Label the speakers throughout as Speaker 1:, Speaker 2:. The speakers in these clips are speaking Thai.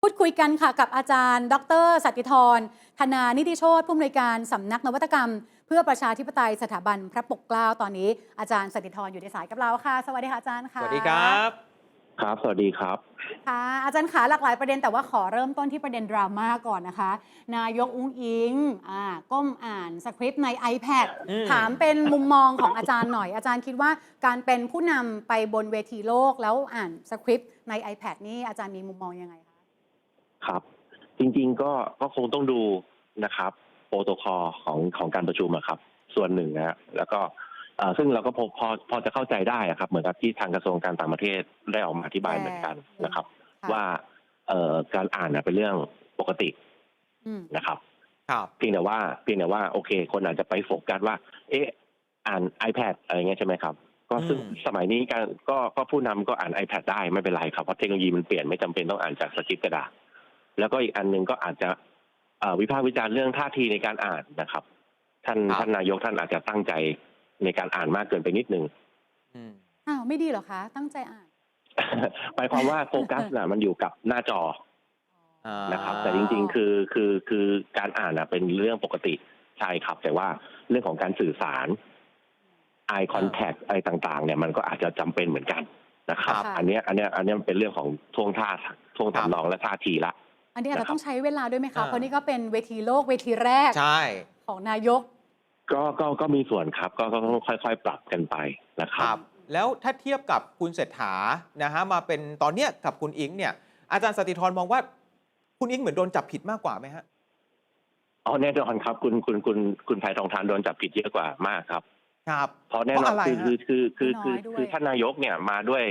Speaker 1: พูดคุยกันค่ะกับอาจารย์ ดรสัตติธรธนานิติโชตผู้อำนวยการสำนักนวัตกรรม เพื่อประชาธิปไตยสถาบันพระปกเกล้าตอนนี้อาจารย์สัตติธรอยู่ในสายกับเราค่ะ สวัสดีค่ะอาจารย์
Speaker 2: ส
Speaker 1: ค่ะ
Speaker 2: วัสดีครับ
Speaker 3: ครับ สวัสดีครับ
Speaker 1: ค่ะอาจารย์ขาหลากหลายประเด็นแต่ว่าขอเริ่มต้นที่ประเด็นดราม่าก่อนนะคะ นายกอุ้งอิงอ่าก้มอ่านสคริปต์ใน iPad
Speaker 2: อืม
Speaker 1: ถามเป็นมุมมองของอาจารย์หน่อย อาจารย์คิดว่าการเป็นผู้นำไปบนเวทีโลกแล้วอ่านสคริปต์ใน iPad นี่อาจารย์มีมุมมองยังไงคะ
Speaker 3: ครับ จริงๆก็ก็คงต้องดูนะครับโปรโตคอลของของการประชุมอะครับ ส่วนหนึ่งนะฮะแล้วก็เอ่อซึ่งเราก็พอพอพอจะเข้าใจได้อะครับ เหมือนกับที่ทางกระทรวงการต่างประเทศได้ออกมาอธิบายเหมือนกันนะครับ
Speaker 1: ค่ะ
Speaker 3: ว่าเอ่อการอ่านน่ะเป็นเรื่องปกติ
Speaker 1: อืม
Speaker 3: นะครับ
Speaker 2: ครับ
Speaker 3: เพียงแต่ว่าเพียงแต่ว่าโอเค คนอาจจะไปโฟกัสว่า เอ๊ะอ่าน iPad อะไรเงี้ยใช่ไหมครับ ก็ซึ่ง
Speaker 2: อืม
Speaker 3: สมัยนี้การก็ก็ผู้นำก็อ่าน iPad ได้ไม่เป็นไรครับเพราะเทคโนโลยีมันเปลี่ยนไม่จำเป็นต้องอ่านจากสคริปต์กระดาษ แล้วก็อีกอันหนึ่งก็อาจจะเอ่อวิพากษ์วิจารณ์เรื่องท่าทีในการอ่านนะครับ ท่าน
Speaker 2: ครับ
Speaker 3: ท่านนายกท่านอาจจะตั้งใจในการอ่านมากเกินไปนิดนึง
Speaker 2: อืม
Speaker 1: อ้าวไม่ดีเหรอคะ ตั้งใจอ่าน
Speaker 3: หมายความว่าโฟกัสน่ะมันอยู่กับหน้าจอ
Speaker 2: อ่า
Speaker 3: นะครับ แต่จริง ๆ คือคือคือการอ่านอะเป็นเรื่องปกติใช่ครับ แต่ว่าเรื่องของการสื่อสาร eye contact อะไรต่าง ๆ เนี่ยมันก็อาจจะจำเป็นเหมือนกันนะครับ
Speaker 1: ค่ะ
Speaker 3: อันเนี้ยอันเนี้ยอันเนี้ยมันเป็นเรื่องของท่วงท่าท่วงทำนองและท่าทีละ
Speaker 1: อันนี้อาจ
Speaker 3: นะครั
Speaker 1: จะ
Speaker 3: บ
Speaker 1: ต้องใช้เวลาด้วยไหมคะ
Speaker 2: อ่า
Speaker 1: เพราะนี่ก็เป็นเวทีโลกเวทีแรก
Speaker 2: ใช่
Speaker 1: ของนายก
Speaker 3: ก็ก็ก็มีส่วนครับ ก็ก็ต้องค่อย ๆ ปรับกันไปนะค
Speaker 2: ค
Speaker 3: รั
Speaker 2: รับบแล้วถ้าเทียบกับคุณเศรษฐานะฮะมาเป็นตอนเนี้ยกับคุณอิงเนี่ยอาจารย์สติธรมองว่าคุณอิงเหมือนโดนจับผิดมากกว่าไหมฮะ
Speaker 3: อ๋อแน่นอนครับ คุณคุณคุณคุณไผ่ทองทานโดนจับผิดเยอะกว่ามากครับ
Speaker 2: ครับ
Speaker 3: เพราะแน่น
Speaker 2: เพ
Speaker 3: อน
Speaker 2: ราะอะไร
Speaker 3: คือ
Speaker 2: ฮะ
Speaker 3: คือคือคือคือ
Speaker 1: น้อยด้วย
Speaker 3: คือท่านนายกเนี่ยมาด้วย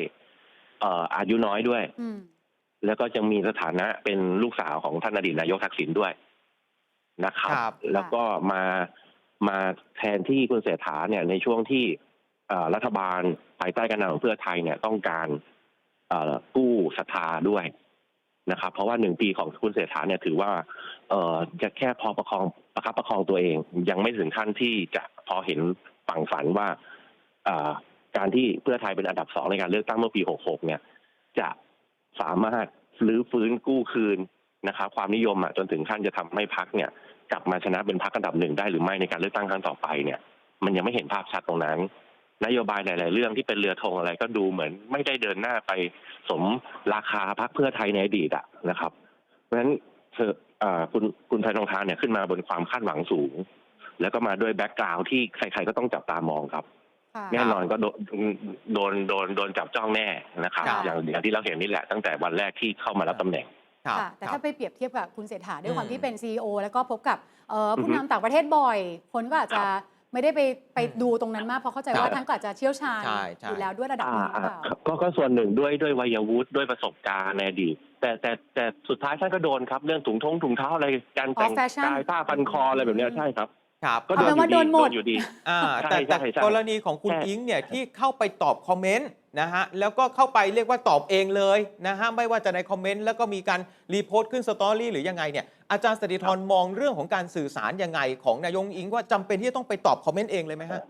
Speaker 3: เอ่ออายุน้อยด้วย
Speaker 1: อืม
Speaker 3: แล้วก็ยังมีสถานะเป็นลูกสาวของท่านอดีตนายกทักษิณด้วยนะครับ
Speaker 2: ครับ
Speaker 3: แล้วก็มามาแทนที่คุณเศรษฐาเนี่ยในช่วงที่เอ่อรัฐบาลภายใต้การนำของเพื่อไทยเนี่ยต้องการเอ่อกู้ศรัทธาด้วยนะครับ เพราะว่าหนึ่งปีของคุณเศรษฐาเนี่ยถือว่า เอ่อจะแค่พอประคองประคับประคองตัวเอง ยังไม่ถึงขั้นที่จะพอเห็นฝั่งฝันว่าเอ่อการที่เพื่อไทยเป็นอันดับสองในการเลือกตั้งเมื่อปี 66 เนี่ย จะสามารถ หรือฟื้นกู้คืนนะครับความนิยมอะจนถึงขั้นจะทำให้พักเนี่ย กลับมาชนะเป็นพักอันดับหนึ่งได้หรือไม่ในการเลือกตั้งครั้งต่อไปเนี่ย มันยังไม่เห็นภาพชัดตรงนั้น นโยบายหลาย ๆ เรื่องที่เป็นเรือธงอะไรก็ดูเหมือนไม่ได้เดินหน้าไปสมราคาพักเพื่อไทยในอดีตอะนะครับ เพราะฉะนั้นเธอคุณคุณไทยทองทานเนี่ยขึ้นมาบนความคาดหวังสูง แล้วก็มาด้วยแบ็กกราวด์ที่ใคร ๆ ก็ต้องจับตามองครับ
Speaker 1: ค่ะ
Speaker 3: แน่นอนก็โดนโดนโดนโดนจับจ้องแน่นะครับ
Speaker 2: ครับ
Speaker 3: อย่างอย่างที่เราเห็นนี่แหละตั้งแต่วันแรกที่เข้ามารับตำแหน่ง
Speaker 2: ครับ
Speaker 1: ค่ะแต่
Speaker 2: ครั
Speaker 1: ถ้า
Speaker 2: บ
Speaker 1: ไปเปรียบเทียบกับคุณเศรษฐาด้วยความ
Speaker 2: อืม
Speaker 1: ที่เป็น CEO แล้วก็พบกับเอ่อผู้
Speaker 3: อือฮึ
Speaker 1: นำต่างประเทศบ่อย คนก็อาจจะไม่ได้ไปไป
Speaker 2: อืม
Speaker 1: ดูตรงนั้นมากเพราะเข้าใจ
Speaker 2: ครับ
Speaker 1: ว่าท่านก็อาจจะเชี่ยวชาญ
Speaker 2: ใช่ใช่
Speaker 1: อยู่แล้วด้วยระดับห
Speaker 3: อ่า
Speaker 1: นึ่งหรือ
Speaker 3: อ่า
Speaker 1: เปล่า
Speaker 3: ก็ก็ส่วนหนึ่งด้วยด้วยวัยวุฒิด้วยประสบการณ์ในอดีตแต่แต่แต่สุดท้ายท่านก็โดนครับ เรื่องถุงทงถุงเท้าอะไรการแต่ง
Speaker 1: อ๋อแฟชั่น
Speaker 3: กายผ้าพันคออะไรแบบเนี้ยใช่ครับ
Speaker 2: ครับ
Speaker 3: ก็
Speaker 1: เอา
Speaker 3: โดน
Speaker 1: เป็น
Speaker 3: อยู่
Speaker 1: ว่าโด
Speaker 3: ดี
Speaker 1: นหมด
Speaker 3: โดนอยู่ดี
Speaker 2: อ่า
Speaker 3: ใช่
Speaker 2: แต่แต่
Speaker 3: ใช่ใช่
Speaker 2: กรณีของคุณ
Speaker 3: แค่
Speaker 2: อิงเนี่ยที่เข้าไปตอบคอมเมนต์นะฮะแล้วก็เข้าไปเรียกว่าตอบเองเลยนะฮะไม่ว่าจะในคอมเมนต์แล้วก็มีการรีโพสต์ขึ้นสตอรี่หรือยังไงเนี่ยอาจารย์สติธรมองเรื่องของการสื่อสารยังไงของนายกอิงว่าจำเป็นที่จะต้องไปตอบคอมเมนต์เองเลยไหมฮะ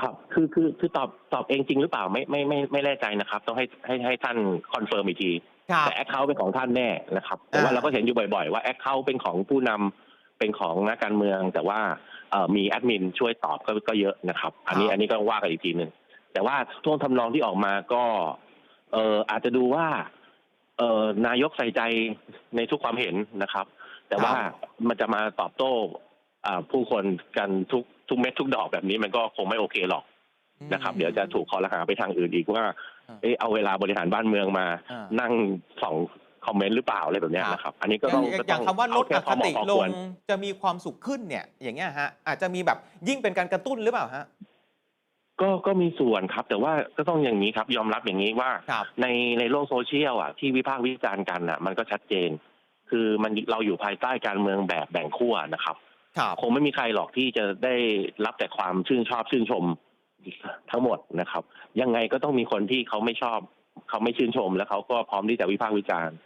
Speaker 3: ครับ คือคือคือตอบตอบเองจริงหรือเปล่าไม่ไม่ไม่ไม่แน่ใจนะครับ ต้องให้ให้ให้ท่านคอนเฟิร์มอีกที
Speaker 2: ครับ
Speaker 3: แต่แอคเคาท์เป็นของท่านแน่นะครับแต่ว่า
Speaker 2: อ่า
Speaker 3: เราก็เห็นอยู่บ่อยๆ ว่าแอคเคาท์เป็นของผู้นำ เป็นของนักการเมือง แต่ว่าเอ่อมีแอดมินช่วยตอบก็ก็เยอะนะครับ อันนี้อันนี้ก็ต้องว่ากันอีกทีหนึ่งแต่ว่าท่วงทำนองที่ออกมาก็ เอ่ออาจจะดูว่า เอ่อนายกใส่ใจในทุกความเห็นนะครับ แต่ว่ามันจะมาตอบโต้อ่าผู้คนกันทุกทุกเม็ดทุกดอกแบบนี้มันก็คงไม่โอเคหรอกนะครับ เดี๋ยวจะถูกคอรหาไปทางอื่นอีกว่า
Speaker 2: อ่า
Speaker 3: เออเอาเวลาบริหารบ้านเมืองมา
Speaker 2: อ่า
Speaker 3: นั่งส่อง คอมเมนต์หรือเปล่าอะไรแบบเนี้ย
Speaker 2: ครับ
Speaker 3: นะครับ อันนี้ก็
Speaker 2: อ
Speaker 3: ต้
Speaker 2: ย่า
Speaker 3: อง
Speaker 2: ง
Speaker 3: ก็
Speaker 2: อ
Speaker 3: ต้
Speaker 2: ย่างคำว่าลด
Speaker 3: เแค่
Speaker 2: อ
Speaker 3: พอ
Speaker 2: ค
Speaker 3: เห
Speaker 2: ติ
Speaker 3: มาะพอ
Speaker 2: ล
Speaker 3: ค
Speaker 2: ง
Speaker 3: วร
Speaker 2: จะมีความสุขขึ้นเนี่ย อย่างเงี้ยฮะอาจจะมีแบบยิ่งเป็นการกระตุ้นหรือเปล่าฮะ
Speaker 3: ก็ก็มีส่วนครับ แต่ว่าก็ต้องอย่างนี้ครับยอมรับอย่างนี้ว่า
Speaker 2: ครับ
Speaker 3: ในในโลกโซเชียลอะที่วิพากษ์วิจารณ์กันอะ มันก็ชัดเจน คือมันเราอยู่ภายใต้การเมืองแบบแบ่งขั้วนะครับ
Speaker 2: ครับ
Speaker 3: คงไม่มีใครหรอกที่จะได้รับแต่ความชื่นชอบชื่นชมทั้งหมดนะครับ ยังไงก็ต้องมีคนที่เขาไม่ชอบ เขาไม่ชื่นชม แล้วเขาก็พร้อมที่จะวิพากษ์วิจารณ์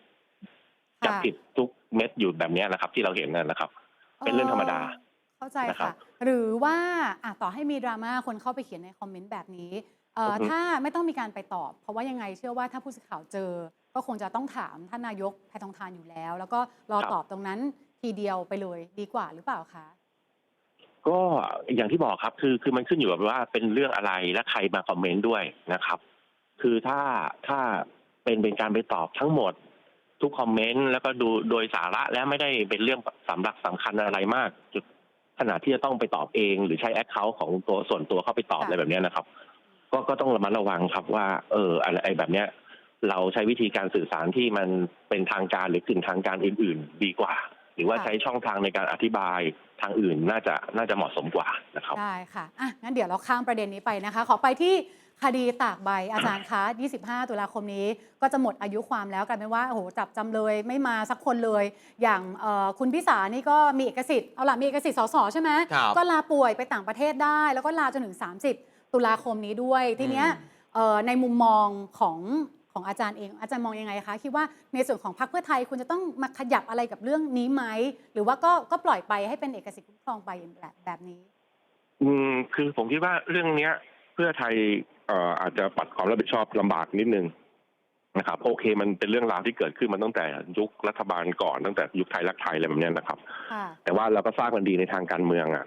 Speaker 3: จับผิดทุกเม็ดอยู่แบบเนี้ยนะครับ ที่เราเห็นน่ะนะครับ เป็นเรื่องธรรมดา
Speaker 1: เข้าใจ
Speaker 3: นะครั
Speaker 1: ค่ะ
Speaker 3: บ
Speaker 1: หรือว่าอะต่อให้มีดราม่าคนเข้าไปเขียนในคอมเมนต์แบบนี้เอ่อ
Speaker 3: อือฮึ
Speaker 1: ถ้าไม่ต้องมีการไปตอบ เพราะว่ายังไงเชื่อว่าถ้าผู้สื่อข่าวเจอ ก็คงจะต้องถามท่านนายกแพทองทานอยู่แล้ว แล้วก็รอ
Speaker 3: ครับ
Speaker 1: ตอบตรงนั้นทีเดียวไปเลยดีกว่าหรือเปล่าคะ
Speaker 3: ก็อย่างที่บอกครับคือคือมันขึ้นอยู่กับว่าเป็นเรื่องอะไรและใครมาคอมเมนต์ด้วยนะครับ คือถ้าถ้าเป็นเป็นการไปตอบทั้งหมด ทุกคอมเมนต์แล้วก็ดูโดยสาระและไม่ได้เป็นเรื่องสำหรับสำคัญอะไรมากจุดขนาดที่จะต้องไปตอบเอง หรือใช้แอคเคาท์ของตัวส่วนตัวเข้าไปตอบ
Speaker 1: ค่ะ
Speaker 3: อะไรแบบเนี้ยนะครับ ก็ก็ต้องระมัดระวังครับว่า เอออะไรไอ้แบบเนี้ย เราใช้วิธีการสื่อสารที่มันเป็นทางการหรือกึ่งทางการอื่น ๆ ดีกว่า หรือว่า
Speaker 1: ค่ะ
Speaker 3: ใช้ช่องทางในการอธิบายทางอื่นน่าจะน่าจะเหมาะสมกว่านะครับ
Speaker 1: ได้ค่ะอะงั้นเดี๋ยวเราข้ามประเด็นนี้ไปนะคะ ขอไปที่คดีตากใบอาจารย์คะ 25 ตุลาคมนี้ก็จะหมดอายุความแล้วกลายเป็นว่าโอ้โหจับจำเลยไม่มาสักคนเลย อย่างเอ่อคุณพิสารนี่ก็มีเอกสิทธิ์เอาล่ะมีเอกสิทธิ์สสใช่ไหม
Speaker 2: ครับ
Speaker 1: ก็ลาป่วยไปต่างประเทศได้ แล้วก็ลาจนถึง 30 ตุลาคมนี้ด้วย ทีเนี้ย
Speaker 2: อืม
Speaker 1: เอ่อในมุมมองของ ของอาจารย์เอง อาจารย์มองยังไงคะคิดว่าในส่วนของพรรคเพื่อไทยคุณจะต้องมาขยับอะไรกับเรื่องนี้ไหมหรือว่าก็ก็ปล่อยไปให้เป็นเอกสิทธิ์คุ้มครองไปแบบแบบนี้
Speaker 3: อืมคือผมคิดว่าเรื่องเนี้ย เพื่อไทยเอ่ออาจจะปัดความรับผิดชอบลำบากนิดนึงนะครับโอเคมันเป็นเรื่องราวที่เกิดขึ้นมาตั้งแต่ยุครัฐบาลก่อนตั้งแต่ยุคไทยรักไทยอะไรแบบเนี้ยนะครับ
Speaker 1: ค่ะ
Speaker 3: แต่ว่าเราก็ทราบกันดีในทางการเมืองอะ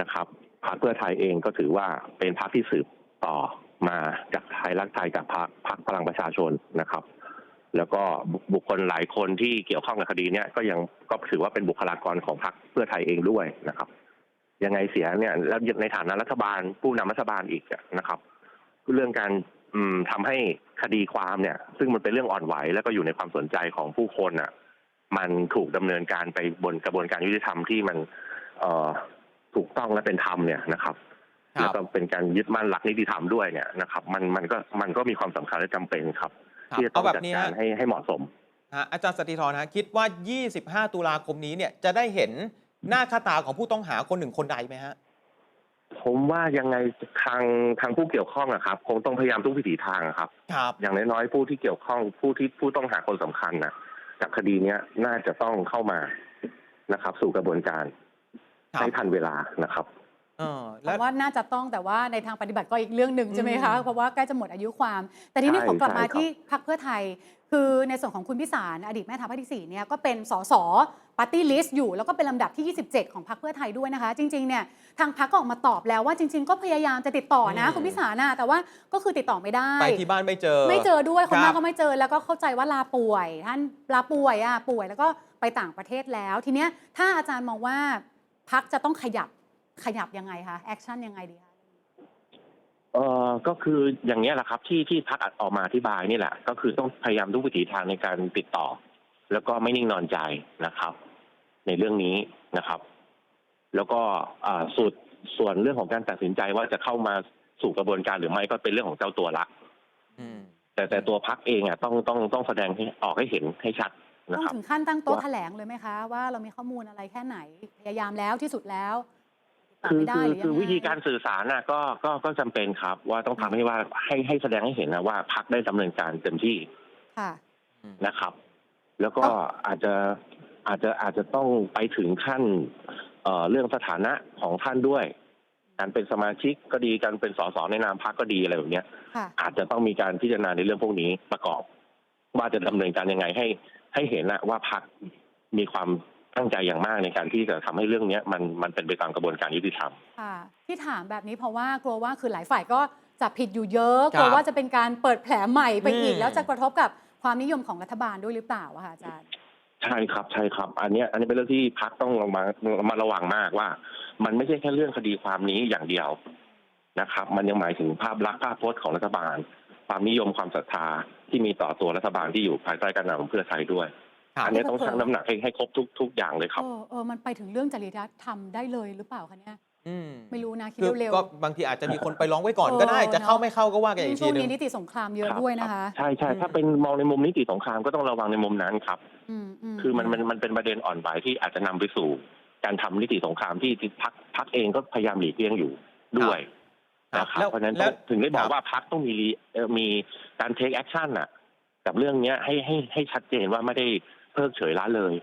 Speaker 3: นะครับพรรคเพื่อไทยเองก็ถือว่าเป็นพรรคที่สืบต่อ มาจากไทยรักไทยกับพรรคพรรคพลังประชาชนนะครับ แล้วก็บุคคลหลายคนที่เกี่ยวข้องกับคดีเนี้ยก็ยังก็ถือว่าเป็นบุคลากรของพรรคเพื่อไทยเองด้วยนะครับ ยังไงเสียเนี่ยแล้วในฐานะรัฐบาลผู้นำรัฐบาลอีกนะครับ เรื่องการอืมทำให้คดีความเนี่ย ซึ่งมันเป็นเรื่องอ่อนไหวแล้วก็อยู่ในความสนใจของผู้คนอะ มันถูกดำเนินการไปบนกระบวนการยุติธรรมที่มัน เอ่อถูกต้องและเป็นธรรมเนี่ยนะ
Speaker 2: ครับ
Speaker 3: แล้วก็เป็นการยึดมั่นหลักนิติธรรมด้วยเนี่ยนะครับมันมันก็มันก็มีความสำคัญและจำเป็นครับ
Speaker 2: ครับ
Speaker 3: ที่จะต้
Speaker 2: เอา
Speaker 3: อง
Speaker 2: แบบ
Speaker 3: จัด
Speaker 2: นี้
Speaker 3: การ
Speaker 2: ฮะ
Speaker 3: ให้ให้เหมาะสม
Speaker 2: ฮะอาจารย์สติธรฮะคิดว่า 25 ตุลาคมนี้เนี่ยจะได้เห็นหน้าค่าตาของผู้ต้องหาคนหนึ่งคนใดไหมฮะ
Speaker 3: ผมว่ายังไงทางทางผู้เกี่ยวข้องอะครับ คงต้องพยายามทุกวิถีทางอะครับ
Speaker 2: ครับ
Speaker 3: อย่างน้อยๆผู้ที่เกี่ยวข้องผู้ที่ผู้ต้องหาคนสำคัญนะจากคดีเนี้ยน่าจะต้องเข้ามานะครับ สู่กระบวนการ
Speaker 2: ครับ
Speaker 3: ให้ทันเวลานะครับ
Speaker 2: เออ
Speaker 1: เพ
Speaker 2: แล้ว
Speaker 1: ราะว่าน่าจะต้องแต่ว่าในทางปฏิบัติก็อีกเรื่องหนึ่งใช่ไหมคะ
Speaker 2: อืม
Speaker 1: เพราะว่าใกล้จะหมดอายุความ แต่ทีนี้
Speaker 3: ใช่
Speaker 1: ขอกลับมา
Speaker 3: ใช่ครับ
Speaker 1: ที่พรรคเพื่อไทย คือในส่วนของคุณพิสารอดีตแม่ทัพภาคที่สี่เนี่ยก็เป็นสสปาร์ตี้ลิสต์อยู่แล้วก็เป็นลำดับที่ 27 ของพรรคเพื่อไทยด้วยนะคะ จริงๆเนี่ยทางพรรคก็ออกมาตอบแล้วว่าจริง ๆ ก็พยายามจะติดต่อนะ
Speaker 2: อืม
Speaker 1: คุณพิสารนะแต่ว่าก็คือติดต่อไม่ได้
Speaker 2: ไปที่บ้านไม่เจอ
Speaker 1: ไม่เจอด้วยคน
Speaker 2: ครับ
Speaker 1: มากก็ไม่เจอแล้วก็เข้าใจว่าลาป่วย ท่านลาป่วยอะป่วยแล้วก็ไปต่างประเทศแล้ว ทีเนี้ยถ้าอาจารย์มองว่าพักจะต้องขยับ ขยับยังไงคะแอคชั่นยังไงดีคะ
Speaker 3: เอ่อก็คืออย่างนี้ยแหละครับที่ที่พักออกมาอธิบายนี่แหละ ก็คือต้องพยายามทุกวิถีทางในการติดต่อ แล้วก็ไม่นิ่งนอนใจนะครับ ในเรื่องนี้นะครับ แล้วก็อ่าสุดส่วนเรื่องของการตัดสินใจว่าจะเข้ามาสู่กระบวนการหรือไม่ก็เป็นเรื่องของเจ้าตัวละ
Speaker 2: อืม
Speaker 3: แต่แต่ตัวพักเองอะต้องต้องต้องแสดงให้ออกให้เห็นให้ชัดนะ
Speaker 1: ต้อง
Speaker 3: ครับ
Speaker 1: ถึงขั้นตั้งโต๊ะ
Speaker 3: ว่า
Speaker 1: แถลงเลยไหมคะ ว่าเรามีข้อมูลอะไรแค่ไหนพยายามแล้วที่สุดแล้วติดต่
Speaker 3: คือ
Speaker 1: ไม่ได้
Speaker 3: คือ
Speaker 1: หรือยัง
Speaker 3: คือ
Speaker 1: ไง
Speaker 3: วิธีการสื่อสารน่ะก็ก็ก็จำเป็นครับ ว่าต้องทำให้ว่าให้ให้แสดงให้เห็นนะว่าพักได้ดำเนินการเต็มที่
Speaker 1: ค่ะ
Speaker 3: นะครับ แล้วก็อาจจะอาจจะอาจจะต้องไปถึงขั้นเอ่อเรื่องสถานะของท่านด้วย การเป็นสมาชิกก็ดีการเป็นสสในนามพักก็ดีอะไรแบบเนี้ย
Speaker 1: ค่ะ
Speaker 3: อาจจะต้องมีการพิจารณาในเรื่องพวกนี้ประกอบ ว่าจะดำเนินการยังไงให้ ให้เห็นนะว่าพักมีความ ตั้งใจอย่างมากในการที่จะทำให้เรื่องเนี้ยมันมันเป็นไปตามกระบวนการยุติธรรม
Speaker 1: ค่ะที่ถามแบบนี้เพราะว่ากลัวว่าคือหลายฝ่ายก็จะผิดอยู่เยอะ
Speaker 2: ครับ
Speaker 1: กลัวว่าจะเป็นการเปิดแผลใหม่ไปอีก
Speaker 2: อืม
Speaker 1: แล้วจะกระทบกับความนิยมของรัฐบาลด้วยหรือเปล่าอะคะอาจารย์
Speaker 3: ใช่ครับใช่ครับ อันเนี้ยอันนี้เป็นเรื่องที่พักต้องระวังมาระวังมากว่า มันไม่ใช่แค่เรื่องคดีความนี้อย่างเดียวนะครับ มันยังหมายถึงภาพลักษณ์ภาพพจน์ของรัฐบาล ความนิยมความศรัทธาที่มีต่อตัวรัฐบาลที่อยู่ภายใต้การนำของเพื่อไทยด้วย
Speaker 2: ครับ
Speaker 3: อันเนี้ยต้องชั่งน้ำหนักให้ให้ครบทุกทุกอย่างเลยครับ
Speaker 1: เออเออมันไปถึงเรื่องจริยธรรมได้เลยหรือเปล่าคะเนี่ย
Speaker 2: อืม
Speaker 1: ไม่รู้นะคิด
Speaker 2: คือ
Speaker 1: เร็ว
Speaker 2: ก็บางทีอาจจะมีคนไปร้องไว้ก่อน
Speaker 1: เออ
Speaker 2: ก็ได้จะเข้า
Speaker 1: เนอะ
Speaker 2: ไม่เข้าก็ว่ากัน
Speaker 1: ๆ
Speaker 2: อีก
Speaker 1: ช่
Speaker 2: ที
Speaker 1: วง
Speaker 2: หนึ
Speaker 1: นี้
Speaker 2: ง
Speaker 1: นิติสงครามเยอะ
Speaker 3: ครับ
Speaker 1: ด้วยนะคะ
Speaker 3: ใช่ใช่
Speaker 2: อืม
Speaker 3: ถ้าเป็นมองในมุมนิติสงครามก็ต้องระวังในมุมนั้นครับ
Speaker 1: อืมอืม
Speaker 3: คือมันมันมันเป็นประเด็นอ่อนไหวที่อาจจะนำไปสู่ การทำนิติสงครามที่ที่พักพักเองก็พยายามหลีกเลี่ยงอยู่ด้วย
Speaker 2: ครับ
Speaker 3: นะครับ
Speaker 2: แล้ว
Speaker 3: เพราะฉะนั้น
Speaker 2: แล้
Speaker 3: ต้
Speaker 2: ว
Speaker 3: องถึงได้บอ
Speaker 2: ค
Speaker 3: ก
Speaker 2: รับ
Speaker 3: ว่าพักต้องมีเอ่อมีการเทคแอคชั่นน่ะ กับเรื่องเนี้ยให้ให้ให้ชัดเจนว่าไม่ได้ เพิกเฉยละเลย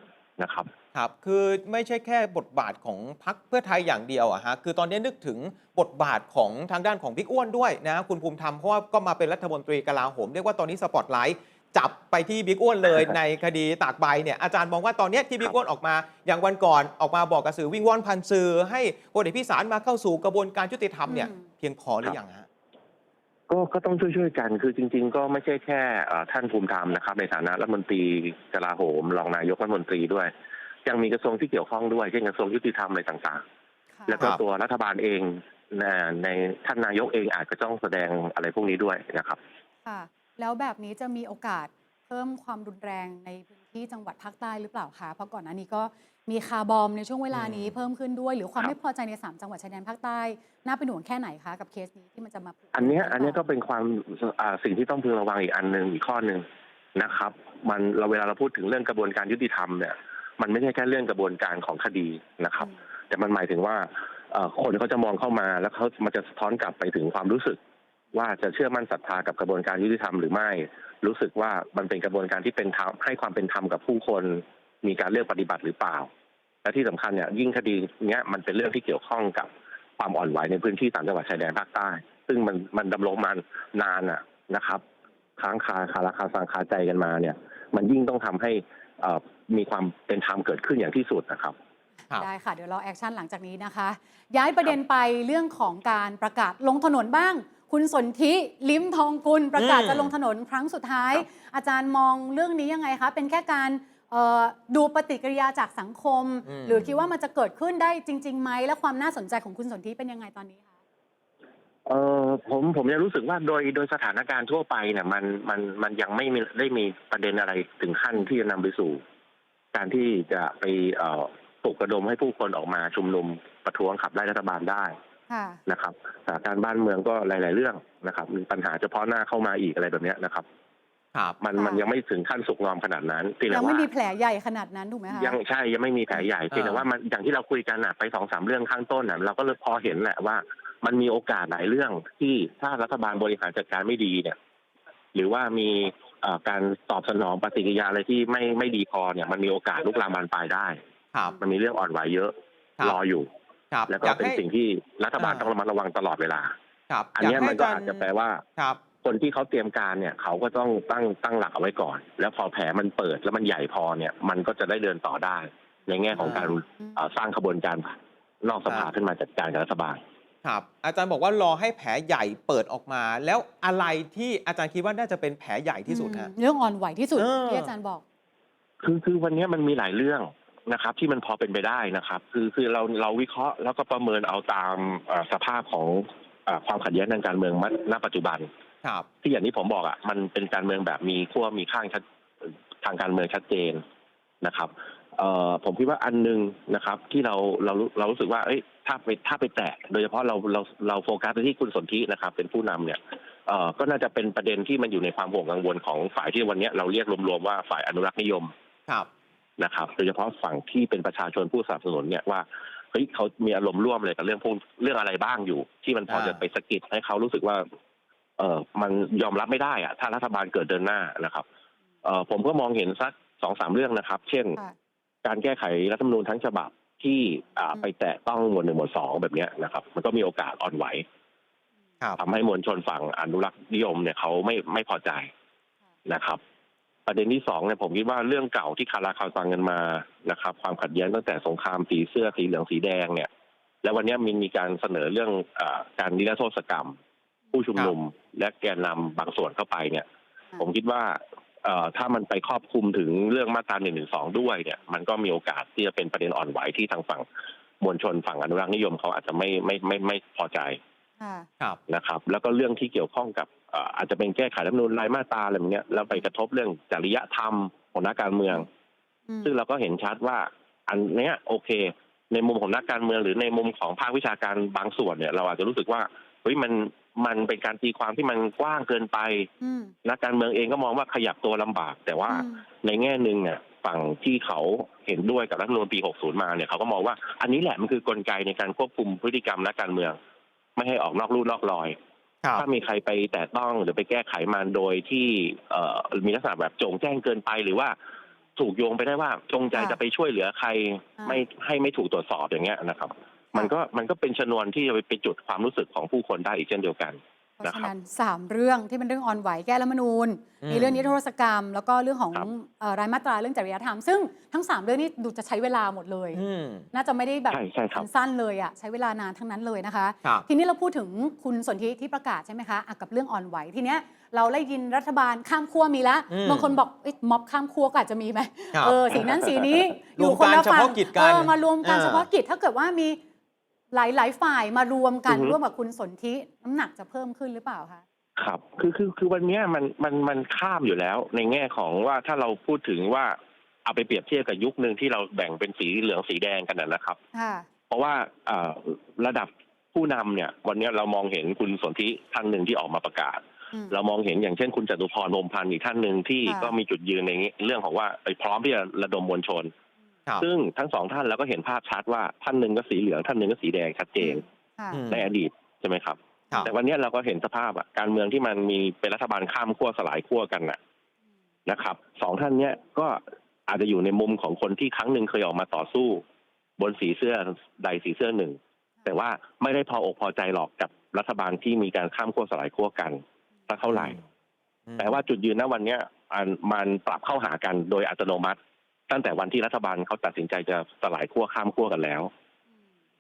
Speaker 3: นะครับ
Speaker 2: ครับ คือไม่ใช่แค่บทบาทของพรรคเพื่อไทยอย่างเดียวอะฮะ คือตอนนี้นึกถึงบทบาทของทางด้านของบิ๊กอ้วนด้วยนะ คุณภูมิธรรมเพราะว่าก็มาเป็นรัฐมนตรีกลาโหม เรียกว่าตอนนี้สปอตไลท์จับไปที่บิ๊กอ้วนเลยในคดีตากใบเนี่ยอาจารย์มองว่าตอนเนี้ยที่บิ๊กอ้วนออกมา อย่างวันก่อนออกมาบอกกับสื่อวิ่งว่อนพันสื่อให้พลเอกพิสารมาเข้าสู่กระบวนการยุติธรรมเนี่ย
Speaker 1: อืม
Speaker 2: เพียงพอหรือยังฮะ
Speaker 3: ก็ก็ต้องช่วยๆกันคือจริง ๆ ก็ไม่ใช่แค่เอ่อท่านภูมิธรรมนะครับ ในฐานะรัฐมนตรีกลาโหมรองนายกรัฐมนตรีด้วย ยังมีกระทรวงที่เกี่ยวข้องด้วยเช่นกระทรวงยุติธรรมอะไรต่าง
Speaker 1: ค่ะ
Speaker 3: ๆ แล้วก็
Speaker 2: ครับ
Speaker 3: ตัวรัฐบาลเองในในท่านนายกเองอาจจะต้องแสดงอะไรพวกนี้ด้วยนะครับ
Speaker 1: ค่ะแล้วแบบนี้จะมีโอกาส เพิ่มความรุนแรงในพื้นที่จังหวัดภาคใต้หรือเปล่าคะเพราะก่อนหน้านี้ก็มีคาร์บอมในช่วงเวลานี้
Speaker 2: อืม
Speaker 1: เพิ่มขึ้นด้วย หรือความ
Speaker 3: ครับ
Speaker 1: ไม่พอใจใน 3 จังหวัดชายแดนภาคใต้ น่าเป็นห่วงแค่ไหนคะกับเคสนี้ที่มันจะมา
Speaker 3: อันเนี้ย
Speaker 1: หรื
Speaker 3: อันเนี้ยก็เป็นความอ่าสิ่งที่ต้องพึงระวังอีกอันหนึ่งอีกข้อหนึ่งนะครับ มันเราเวลาเราพูดถึงเรื่องกระบวนการยุติธรรมเนี่ยมันไม่ใช่แค่เรื่องกระบวนการของคดีนะครับ
Speaker 1: อืม
Speaker 3: แต่มันหมายถึงว่าเอ่อคนเขาจะมองเข้ามาแล้วเขามันจะสะท้อนกลับไปถึงความรู้สึก ว่าจะเชื่อมั่นศรัทธากับกระบวนการยุติธรรมหรือไม่ รู้สึกว่ามันเป็นกระบวนการที่เป็นธรรมให้ความเป็นธรรมกับผู้คนมีการเลือกปฏิบัติหรือเปล่า และที่สำคัญเนี่ยยิ่งคดีเนี้ยมันเป็นเรื่องที่เกี่ยวข้องกับความอ่อนไหวในพื้นที่สามจังหวัดชายแดนภาคใต้ ซึ่งมันมันดำรงมานานอะนะครับค้างคาคาราคาสังคาใจกันมาเนี่ย มันยิ่งต้องทำให้เอ่อมีความเป็นธรรมเกิดขึ้นอย่างที่สุดนะครับ
Speaker 2: ครับ
Speaker 1: ได้ค่ะ เดี๋ยวรอแอคชั่นหลังจากนี้นะคะ ย้ายประเด็นไปเรื่องของการประกาศลงถนนบ้าง คุณสนธิลิ้มทองกุลประกาศ
Speaker 2: อืม
Speaker 1: จะลงถนนครั้งสุดท้าย
Speaker 3: ครับ
Speaker 1: อาจารย์มองเรื่องนี้ยังไงคะ เป็นแค่การเอ่อดูปฏิกิริยาจากสังคม
Speaker 2: อืม
Speaker 1: หรือคิดว่ามันจะเกิดขึ้นได้จริงๆไหมและความน่าสนใจของคุณสนธิเป็นยังไงตอนนี้คะ
Speaker 3: เออผมผมยังรู้สึกว่าโดยโดยสถานการณ์ทั่วไปเนี่ย มันมันมันยังไม่มีได้มีประเด็นอะไรถึงขั้นที่จะนำไปสู่ การที่จะไปเอ่อปลุกระดมให้ผู้คนออกมาชุมนุมประท้วงขับไล่รัฐบาลได้
Speaker 1: ค่ะ
Speaker 3: นะครับสถานการณ์บ้านเมืองก็หลาย ๆ เรื่องนะครับ มีปัญหาเฉพาะหน้าเข้ามาอีกอะไรแบบเนี้ยนะครับ
Speaker 2: ครับ
Speaker 3: มัน
Speaker 1: ค่ะ
Speaker 3: มันยังไม่ถึงขั้นสุกงอมขนาดนั้นเพียง
Speaker 1: ยั
Speaker 3: แต่
Speaker 1: งไม่
Speaker 3: ว่า
Speaker 1: มีแผลใหญ่ขนาดนั้นถูกไหมคะ
Speaker 3: ยังใช่ยังไม่มีแผลใหญ่เพียงแต่
Speaker 2: อ่า
Speaker 3: ว่ามันอย่างที่เราคุยกันอะไปสองสามเรื่องข้างต้นอะเราก็เลยพอเห็นแหละว่า มันมีโอกาสหลายเรื่องที่ถ้ารัฐบาลบริหารจัดการไม่ดีเนี่ย หรือว่ามีเอ่อการตอบสนองปฏิกิริยาอะไรที่ไม่ไม่ดีพอเนี่ย มันมีโอกาสลุกลามบานปลายได้
Speaker 2: ครับ
Speaker 3: มันมีเรื่องอ่อนไหวเยอะ
Speaker 2: ครับ
Speaker 3: รออยู่
Speaker 2: ครับ
Speaker 3: แล้วก็
Speaker 2: อยาก
Speaker 3: เป็น
Speaker 2: ให้
Speaker 3: สิ่งที่รัฐบาล
Speaker 2: อ่า
Speaker 3: ต้องระมัดระวังตลอดเวลา
Speaker 2: ครับ
Speaker 3: อันเนี้ย
Speaker 2: ยาก
Speaker 3: มัน
Speaker 2: ให้
Speaker 3: ก็
Speaker 2: รย์
Speaker 3: อาจจะแปลว่า
Speaker 2: ครับ
Speaker 3: คนที่เขาเตรียมการเนี่ยเขาก็ต้องตั้งตั้งหลักเอาไว้ก่อน แล้วพอแผลมันเปิดแล้วมันใหญ่พอเนี่ย มันก็จะได้เดินต่อได้ ในแง่ของการ
Speaker 1: อืม
Speaker 3: เอ่อสร้างขบวนการนอกสภา
Speaker 2: ครับ
Speaker 3: ขึ้นมาจัดการกับรัฐบาล
Speaker 2: ครับ อาจารย์บอกว่ารอให้แผลใหญ่เปิดออกมา แล้วอะไรที่อาจารย์คิดว่าน่าจะเป็นแผลใหญ่ที่สุดฮะ
Speaker 1: อืมเรื่องอ่อนไหวที่สุด
Speaker 2: เออ
Speaker 1: ที่อาจารย์บอก
Speaker 3: คือคือวันนี้มันมีหลายเรื่อง นะครับที่มันพอเป็นไปได้นะครับ คือคือเราเราวิเคราะห์แล้วก็ประเมินเอาตามเอ่อสภาพของเอ่อความขัดแย้งทางการเมืองณปัจจุบัน
Speaker 2: ครับ
Speaker 3: ที่อย่างที่ผมบอกอะมันเป็นการเมืองแบบมีขั้วมีข้างชัดทางการเมืองชัดเจนนะครับเอ่อผมคิดว่าอันหนึงนะครับ ที่เราเราเรารู้สึกว่า เอ้ยถ้าไปถ้าไปแตะโดยเฉพาะเราเราเราโฟกัสไปที่คุณสนธินะครับ เป็นผู้นำเนี่ยเอ่อก็น่าจะเป็นประเด็นที่มันอยู่ในความห่วงกังวลของฝ่ายที่วันเนี้ยเราเรียกรวมๆว่าฝ่ายอนุรักษ์นิยม
Speaker 2: ครับ
Speaker 3: นะครับโดยเฉพาะฝั่งที่เป็นประชาชนผู้สนับสนุนเนี่ยว่าเฮ้ยเขามีอารมณ์ร่วมเลยกับเรื่องพวกเรื่องอะไรบ้างอยู่ ที่มันพอ
Speaker 2: อ่า
Speaker 3: จะไปสะกิดให้เขารู้สึกว่า เออมันยอมรับไม่ได้อะถ้ารัฐบาลเกิดเดินหน้านะครับ เออผมก็มองเห็นสักสองสามเรื่องนะครับ เช่น
Speaker 1: ค่ะ
Speaker 3: การแก้ไขรัฐธรรมนูญทั้งฉบับที่อ่า
Speaker 1: อืม
Speaker 3: ไปแตะต้องหมวดหนึ่งหมวดสองแบบเนี้ยนะครับ มันก็มีโอกาสอ่อนไหว
Speaker 2: ครับ
Speaker 3: ทำให้มวลชนฝั่งอนุรักษ์นิยมเนี่ยเขาไม่ไม่พอใจนะครับ ประเด็นที่สองเนี่ยผมคิดว่าเรื่องเก่าที่คาราคาซังกันมานะครับ ความขัดแย้งตั้งแต่สงครามสีเสื้อสีเหลืองสีแดงเนี่ย แล้ววันเนี้ยมีมีการเสนอเรื่องอาการนิรโทษกรรม ผู้ชุมนุมและแกนนำบางส่วนเข้าไปเนี่ย
Speaker 1: ค่ะ
Speaker 3: ผมคิดว่าเอ่อถ้ามันไปครอบคลุมถึงเรื่องมาตราหนึ่งหนึ่งสองด้วยเนี่ย มันก็มีโอกาสที่จะเป็นประเด็นอ่อนไหวที่ทางฝั่งมวลชนฝั่งอนุรักษ์นิยมเขาอาจจะไม่ไม่ไม่ไม่พอใจ
Speaker 1: ค่ะ
Speaker 2: ครับ
Speaker 3: นะครับ แล้วก็เรื่องที่เกี่ยวข้องกับเอ่ออาจจะเป็นแก้ไขรัฐธรรมนูญรายมาตราอะไรแบบเนี้ยแล้วไปกระทบเรื่องจริยธรรมของนักการเมือง
Speaker 1: อืม
Speaker 3: ซึ่งเราก็เห็นชัดว่าอันเนี้ยโอเค ในมุมของนักการเมืองหรือในมุมของภาควิชาการบางส่วนเนี่ย เราอาจจะรู้สึกว่าเฮ้ยมันมันเป็นการตีความที่มันกว้างเกินไป
Speaker 1: อืม
Speaker 3: นักการเมืองเองก็มองว่าขยับตัวลำบาก แต่ว่า
Speaker 1: อืม
Speaker 3: ในแง่หนึ่งเนี่ยฝั่งที่เขาเห็นด้วยกับรัฐธรรมนูญปี 60 มาเนี่ยเขาก็มองว่าอันนี้แหละมันคือกลไกในการควบคุมพฤติกรรมนักการเมือง ไม่ให้ออกนอกลู่นอกรอย
Speaker 2: ครับ
Speaker 3: ถ้ามีใครไปแตะต้องหรือไปแก้ไขมันโดยที่เอ่อมีลักษณะแบบโจงแจ้งเกินไปหรือว่าถูกโยงไปได้ว่าจงใจ
Speaker 1: ค่ะ
Speaker 3: จะไปช่วยเหลือใคร
Speaker 1: อ่า
Speaker 3: ไม่ให้ไม่ถูกตรวจสอบอย่างเงี้ยนะครับ มันก็มันก็เป็นชนวนที่จะไปไปจุดความรู้สึกของผู้คนได้อีกเช่นเดียวกัน
Speaker 1: เพราะ
Speaker 3: นะ
Speaker 1: ฉะ
Speaker 3: ครับ
Speaker 1: นั้นสามเรื่องที่เป็นเรื่องอ่อนไหวแก้รัฐธรรมนูญ
Speaker 2: อืม
Speaker 1: มีเรื่องนิรโทษกรรม แล้วก็เรื่องของ
Speaker 3: ครับ
Speaker 1: เอ่อรายมาตราเรื่องจริยธรรม ซึ่งทั้งสามเรื่องนี้ดูจะใช้เวลาหมดเลย
Speaker 2: อืม
Speaker 1: น่าจะไม่ได้แบบ
Speaker 3: ใช่ใช่ครับ
Speaker 1: สั้นๆเลยอะใช้เวลานานทั้งนั้นเลยนะคะ
Speaker 2: ครับ
Speaker 1: ทีนี้เราพูดถึงคุณสนธิที่ประกาศใช่ไหมคะอะกับเรื่องอ่อนไหวทีเนี้ยเราได้ยินรัฐบาลข้ามขั้วมีแล้ว
Speaker 2: อืม
Speaker 1: บางคนบอกเอ๊ะม็อบข้ามขั้วก็อาจจะมีไหม
Speaker 2: ครับ
Speaker 1: เออสีนั้นสีนี้
Speaker 2: รวมการเฉพาะกิจกัน
Speaker 1: เออมารวมกัน
Speaker 2: อ่า
Speaker 1: เฉพาะกิจถ้าเกิดว่ามี หลายๆฝ่ายมารวมกัน
Speaker 3: อือฮึ
Speaker 1: ร่วมกับคุณสนธิน้ำหนักจะเพิ่มขึ้นหรือเปล่าคะ
Speaker 3: ครับ คือคือคือวันเนี้ยมันมันมันข้ามอยู่แล้ว ในแง่ของว่าถ้าเราพูดถึงว่าเอาไปเปรียบเทียบกับยุคหนึ่งที่เราแบ่งเป็นสีเหลืองสีแดงกันนะนะครับ
Speaker 1: ค่ะ
Speaker 3: เพราะว่าเอ่อระดับผู้นำเนี่ยวันเนี้ยเรามองเห็นคุณสนธิท่านหนึ่งที่ออกมาประกาศ
Speaker 1: อืม
Speaker 3: เรามองเห็นอย่างเช่นคุณจตุพรพรหมพันธ์อีกท่านหนึ่งที่
Speaker 1: ค่ะ
Speaker 3: ก็มีจุดยืนในเรื่องของว่าไปพร้อมที่จะระดมมวลชน
Speaker 2: ครับ
Speaker 3: ซึ่งทั้งสองท่านเราก็เห็นภาพชัดว่าท่านหนึ่งก็สีเหลืองท่านหนึ่งก็สีแดงชัดเจน
Speaker 1: ค่ะ
Speaker 2: อืม
Speaker 3: ในอดีตใช่ไหมครับ
Speaker 2: ครับ
Speaker 3: แต่วันเนี้ยเราก็เห็นสภาพอะการเมืองที่มันมีเป็นรัฐบาลข้ามขั้วสลายขั้วกันน่ะนะครับสองท่านเนี้ยก็อาจจะอยู่ในมุมของคนที่ครั้งหนึ่งเคยออกมาต่อสู้ บนสีเสื้อใดสีเสื้อหนึ่ง แต่ว่าไม่ได้พออกพอใจหรอกกับรัฐบาลที่มีการข้ามขั้วสลายขั้วกันสักเท่าไหร่
Speaker 2: อืม
Speaker 3: แต่ว่าจุดยืนณวันเนี้ยอันมันปรับเข้าหากันโดยอัตโนมัติ ตั้งแต่วันที่รัฐบาลเขาตัดสินใจจะสลายขั้วข้ามขั้วกันแล้ว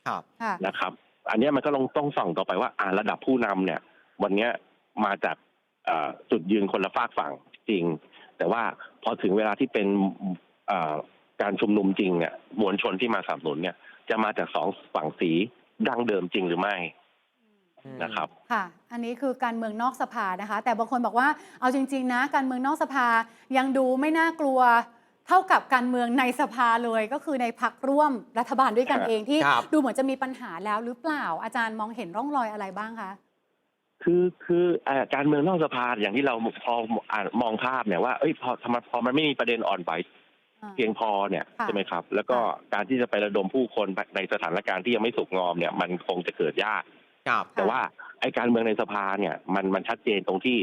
Speaker 2: ครับ
Speaker 1: ค่ะ
Speaker 3: นะครับ อันเนี้ยมันก็ต้องต้องส่องต่อไปว่าอ่าระดับผู้นำเนี่ย วันเนี้ยมาจากเอ่อจุดยืนคนละฝากฝั่งจริง แต่ว่าพอถึงเวลาที่เป็นเอ่อการชุมนุมจริงเนี่ยมวลชนที่มาสนับสนุนเนี่ย จะมาจากสองฝั่งสีดั้งเดิมจริงหรือไม่นะครับ
Speaker 1: ค่ะ อันนี้คือการเมืองนอกสภานะคะ แต่บางคนบอกว่า เอาจริง ๆ นะ การเมืองนอกสภายังดูไม่น่ากลัว เท่ากับการเมืองในสภาเลยก็คือในพักร่วมรัฐบาลด้วยกัน
Speaker 3: ครับ
Speaker 1: เองที่
Speaker 2: ครับ
Speaker 1: ดูเหมือนจะมีปัญหาแล้วหรือเปล่าอาจารย์มองเห็นร่องรอยอะไรบ้างคะ
Speaker 3: คือคือเอ่อการเมืองนอกสภาอย่างที่เราพออ่านมองภาพเนี่ยว่าเอ้ยพอทำไมพอมันไม่มีประเด็นอ่อนไหว
Speaker 1: อ่า
Speaker 3: เพียงพอเนี่ย
Speaker 1: ค่ะ
Speaker 3: ใช่ไหมครับ แล้วก็
Speaker 1: ค่ะ
Speaker 3: การที่จะไประดมผู้คนในสถานการณ์ที่ยังไม่สุกงอมเนี่ยมันคงจะเกิดยาก
Speaker 2: ครับ
Speaker 3: แต่ว่าไอ้การเมืองในสภาเนี่ยมันมันชัดเจนตรงที่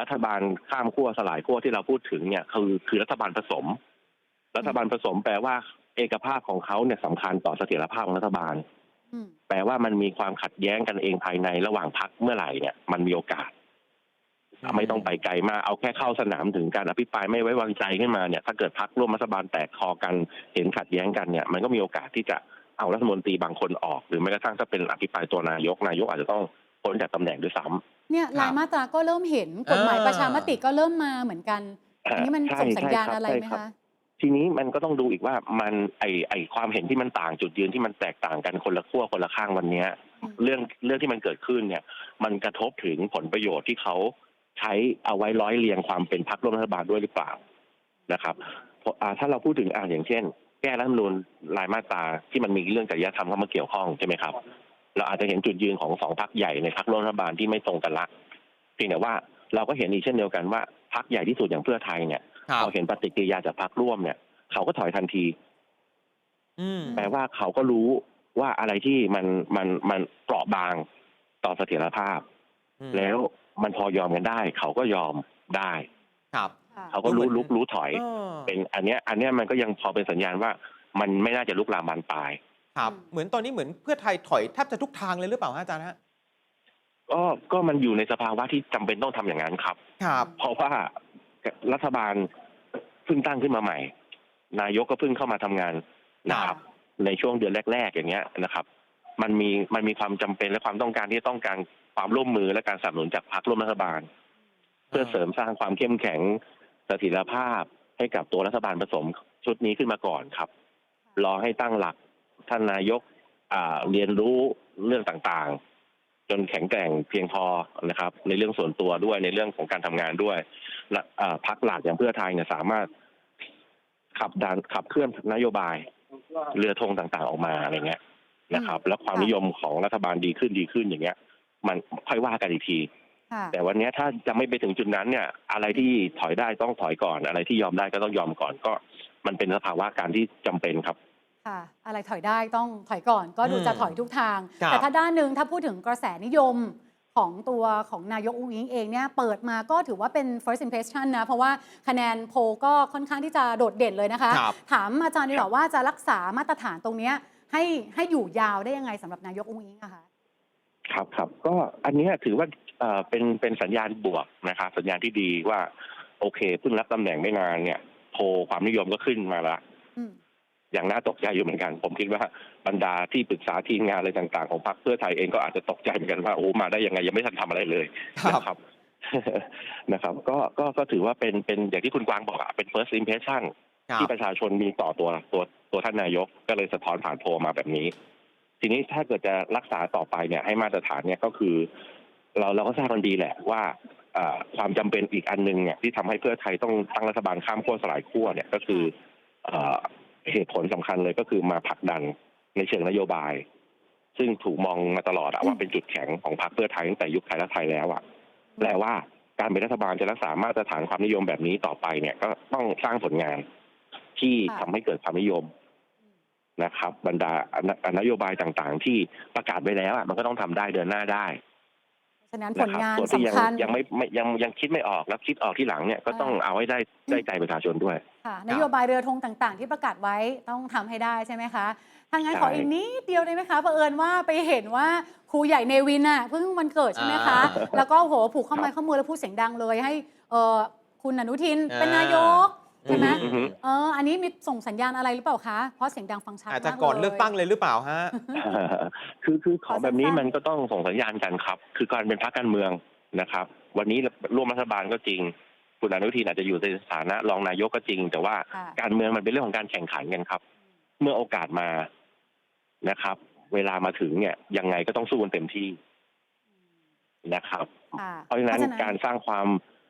Speaker 3: รัฐบาลข้ามขั้วสลายขั้วที่เราพูดถึงเนี่ยคือคือรัฐบาลผสม รัฐบาลผสมแปลว่าเอกภาพของเขาเนี่ยสำคัญต่อเสถียรภาพของรัฐบาล
Speaker 1: อืม
Speaker 3: แปลว่ามันมีความขัดแย้งกันเองภายในระหว่างพักเมื่อไหร่เนี่ย มันมีโอกาส
Speaker 2: อืม
Speaker 3: ไม่ต้องไปไกลมากเอาแค่เข้าสนามถึงการอภิปรายไม่ไว้วางใจขึ้นมาเนี่ย ถ้าเกิดพักร่วมรัฐบาลแตกคอกันเห็นขัดแย้งกันเนี่ย มันก็มีโอกาสที่จะเอารัฐมนตรีบางคนออก หรือแม้กระทั่งถ้าเป็นอภิปรายตัวนายกนายกอาจจะต้องพ้นจากตำแหน่งด้วยซ้ำ
Speaker 1: เนี่ย
Speaker 2: ครับ
Speaker 1: รายมาตราก็เริ่มเห็นกฎหมาย
Speaker 2: อ่า
Speaker 1: ประชามติก็เริ่มมาเหมือนกัน
Speaker 3: อ่า
Speaker 1: อันนี้มัน
Speaker 3: ใช่
Speaker 1: ส่งสัญญาณ
Speaker 3: ใช่ครับ
Speaker 1: อะไรไหม
Speaker 3: ใช่ครับ
Speaker 1: คะ
Speaker 3: ทีนี้มันก็ต้องดูอีกว่ามันไอไอความเห็นที่มันต่างจุดยืนที่มันแตกต่างกันคนละขั้วคนละข้างวันเนี้ย
Speaker 1: อืม
Speaker 3: เรื่องเรื่องที่มันเกิดขึ้นเนี่ย มันกระทบถึงผลประโยชน์ที่เขาใช้เอาไว้ร้อยเรียงความเป็นพรรคร่วมรัฐบาลด้วยหรือเปล่านะครับเพราะอ่าถ้าเราพูดถึงอ่าอย่างเช่น แก้รัฐธรรมนูญรายมาตราที่มันมีเรื่องจริยธรรมเข้ามาเกี่ยวข้องใช่ไหมครับ เราอาจจะเห็นจุดยืนของสองพรรคใหญ่ในพรรคร่วมรัฐบาลที่ไม่ตรงกันละเพียงแต่ว่าเราก็เห็นอีกเช่นเดียวกันว่าพรรคใหญ่ที่สุดอย่างเพื่อไทยเนี่ย
Speaker 2: ครับ
Speaker 3: พอเห็นปฏิกิริยาจากพรรคร่วมเนี่ย เขาก็ถอยทันที
Speaker 2: อืม
Speaker 3: แปลว่าเขาก็รู้ว่าอะไรที่มันมันมันเปราะบางต่อเสถียรภาพ
Speaker 2: อืม
Speaker 3: แล้วมันพอยอมกันได้ เขาก็ยอมได้
Speaker 2: ครับ
Speaker 1: ค่ะ
Speaker 3: เขาก็รู้
Speaker 2: เหมือน
Speaker 3: ลุกรู้ถอย
Speaker 2: เออ
Speaker 3: เป็นอันเนี้ย อันเนี้ยมันก็ยังพอเป็นสัญญาณว่า มันไม่น่าจะลุกลามบานปลาย
Speaker 2: ครับ เหมือนตอนนี้เหมือนเพื่อไทยถอยแทบจะทุกทางเลยหรือเปล่าฮะอาจารย์ฮะ
Speaker 3: ก็ก็มันอยู่ในสภาวะที่จำเป็นต้องทำอย่างนั้นครับ
Speaker 2: ครับ
Speaker 3: เพราะว่า รัฐบาลเพิ่งตั้งขึ้นมาใหม่ นายกก็เพิ่งเข้ามาทำงานนะครับ ในช่วงเดือนแรก ๆ อย่างเงี้ยนะครับ มันมีมันมีความจำเป็นและความต้องการที่จะต้องการความร่วมมือและการสนับสนุนจากพรรคร่วมรัฐบาล เพื่อเสริมสร้างความเข้มแข็งเสถียรภาพให้กับตัวรัฐบาลผสมชุดนี้ขึ้นมาก่อนครับ รอให้ตั้งหลักท่านนายกอ่าเรียนรู้เรื่องต่างๆ จนแข็งแกร่งเพียงพอนะครับ ในเรื่องส่วนตัวด้วยในเรื่องของการทำงานด้วยและอ่าพักหลักอย่างเพื่อไทยเนี่ยสามารถขับดันขับเคลื่อนนโยบาย เรือธงต่างๆออกมาอะไรเงี้ยนะครับ แล้วความนิยมของรัฐบาลดีขึ้นดีขึ้นอย่างเงี้ย มันค่อยว่ากันอีกที
Speaker 1: ค่ะ
Speaker 3: แต่วันเนี้ยถ้าจะไม่ไปถึงจุดนั้นเนี่ย อะไรที่ถอยได้ต้องถอยก่อน อะไรที่ยอมได้ก็ต้องยอมก่อนก็ มันเป็นสภาวะการที่จำเป็นครับ
Speaker 1: ค่ะอะไรถอยได้ต้องถอยก่อน ก็ดู
Speaker 2: อืม
Speaker 1: จะถอยทุกทาง
Speaker 2: ครับ
Speaker 1: แต่ถ้าด้านหนึ่งถ้าพูดถึงกระแสนิยมของตัวของนายกอุ้งอิงเองเนี่ยเปิดมาก็ถือว่าเป็น first impression นะ เพราะว่าคะแนนโพลก็ค่อนข้างที่จะโดดเด่นเลยนะคะ
Speaker 2: ครับ
Speaker 1: ถามอาจารย์ดีกว่าว่าจะรักษามาตรฐานตรงเนี้ยให้ให้อยู่ยาวได้ยังไงสำหรับนายกอุ้งอิงอะคะ
Speaker 3: ครับครับก็อันเนี้ยถือว่าเอ่อเป็นเป็นสัญญาณบวกนะครับสัญญาณที่ดีว่า โอเคเพิ่งรับตำแหน่งไม่นานเนี่ย โพลความนิยมก็ขึ้นมาละ
Speaker 1: อืม
Speaker 3: อย่างน่าตกใจอยู่เหมือนกัน ผมคิดว่าบรรดาที่ปรึกษาทีมงานอะไรต่างๆ ของพรรคเพื่อไทยเองก็อาจจะตกใจเหมือนกันว่าโอ้มาได้ยังไงยังไม่ทันทำอะไรเลย
Speaker 2: ครับ
Speaker 3: นะครับนะครับ ก็ก็ก็ถือว่าเป็นเป็นอย่างที่คุณกวางบอกอะเป็น first impression
Speaker 2: ครับ
Speaker 3: ที่ประชาชนมีต่อตัวตัวตัวท่านนายกก็เลยสะท้อนผ่านโพลมาแบบนี้ ทีนี้ถ้าเกิดจะรักษาต่อไปเนี่ย ให้มาตรฐานเนี่ยก็คือ เราเราก็ทราบกันดีแหละว่าเอ่อความจำเป็นอีกอันหนึงเนี่ยที่ทำให้เพื่อไทยต้องตั้งรัฐบาลข้ามขั้วสลายขั้วเนี่ยก็คือ เอ่อเหตุผลสำคัญเลยก็คือมาผลักดันในเชิงนโยบาย ซึ่งถูกมองมาตลอดอะว่าเป็นจุดแข็งของพรรคเพื่อไทยตั้งแต่ยุคไทยรักไทยแล้วอะแปลว่าการเป็นรัฐบาลจะรักษามาตรฐานความนิยมแบบนี้ต่อไปเนี่ย ก็ต้องสร้างผลงานที่
Speaker 1: ค่ะ
Speaker 3: ทำให้เกิดความนิยมนะครับ บรรดานโยบายต่างๆ ที่ประกาศไปแล้วอะมันก็ต้องทำได้เดินหน้าได้
Speaker 1: ฉะนั้นผ
Speaker 3: นะ
Speaker 1: ล
Speaker 3: ครับ
Speaker 1: งาน
Speaker 3: ส่วนที่ยั
Speaker 1: สำคัญ
Speaker 3: ยังไม่ไม่ยังยังคิดไม่ออกแล้วคิดออกที่หลังเนี่ยก็ต้องเอาให้ได้ได้ใจประชาชนด้วย
Speaker 1: ค่ะนโยบายเรือธงต่างๆ ที่ประกาศไว้ต้องทำให้ได้ใช่ไหมคะถ้างั้นขอ
Speaker 3: ใช่
Speaker 1: อีกนิดเดียวได้ไหมคะเผอิญว่าไปเห็นว่าครูใหญ่เนวินอะเพิ่งวันเกิดใช่ไหมคะ
Speaker 2: อ่า
Speaker 1: แล้วก็โหผูกข้อไม้ข้อมือแล้วพูดเสียงดังเลยให้เอ่อคุณอนุทินเป็นนายก ใช่ไหม
Speaker 3: อือฮึ
Speaker 1: เอออันนี้มีส่งสัญญาณอะไรหรือเปล่าคะ เพราะเสียงดังฟังชัด
Speaker 2: อาจจะ
Speaker 1: มาก
Speaker 2: ก่อน
Speaker 1: ย
Speaker 2: เลือกตั้งเลยหรือเปล่าฮะ
Speaker 3: คือคือข
Speaker 1: ข
Speaker 3: อ
Speaker 1: อง
Speaker 3: แบบนี้
Speaker 1: สั้นๆ
Speaker 3: มันก็ต้องส่งสัญญาณกันครับ คือการเป็นพรรคการเมืองนะครับ วันนี้ร่วมรัฐบาลก็จริง คุณอนุทินอาจจะอยู่ในฐานะรองนายกก็จริง แต่ว่า
Speaker 1: ค่ะ
Speaker 3: การเมืองมันเป็นเรื่องของการแข่งขันกันครับ เมื่อโอกาสมานะครับ เวลามาถึงเนี่ยยังไงก็ต้องสู้กันเต็มที่นะครับ
Speaker 1: ค่ะ
Speaker 3: เพราะฉะนั้นการสร้างความ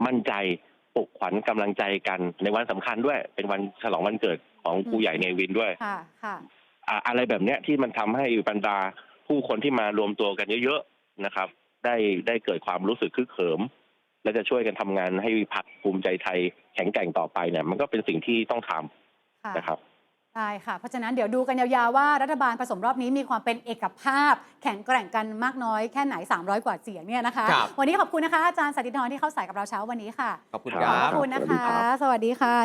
Speaker 3: มั่นใจป ลุกขวัญกำลังใจกันในวันสำคัญด้วย เป็นวันฉลองวันเกิดของครูใหญ่เนวินด้วย
Speaker 1: ค่ะค่ะ
Speaker 3: อ่าอะไรแบบเนี้ยที่มันทำให้บรรดาผู้คนที่มารวมตัวกันเยอะๆนะครับ ได้ได้เกิดความรู้สึกคึกเขิม และจะช่วยกันทำงานให้พรรคภูมิใจไทยแข็งแกร่งต่อไปเนี่ย มันก็เป็นสิ่งที่ต้องทำ
Speaker 1: ค่ะ
Speaker 3: นะครับ
Speaker 1: ได้ค่ะ เพราะฉะนั้นเดี๋ยวดูกันยาวๆว่ารัฐบาลผสมรอบนี้มีความเป็นเอกภาพ แข็งแกร่งกันมากน้อยแค่ไหน 300 กว่าเสียงเนี่ยนะคะ
Speaker 2: ครับ
Speaker 1: วันนี้ขอบคุณนะคะอาจารย์สติธรที่เข้าสายกับเราเช้าวันนี้ค่ะ
Speaker 2: ขอบคุณ
Speaker 3: ค
Speaker 2: ค
Speaker 3: รั
Speaker 1: ขอบ
Speaker 2: รับ
Speaker 1: คุณนะ
Speaker 3: สวัสดี
Speaker 1: คะ
Speaker 3: ครับ
Speaker 1: สวัสดีค่ะ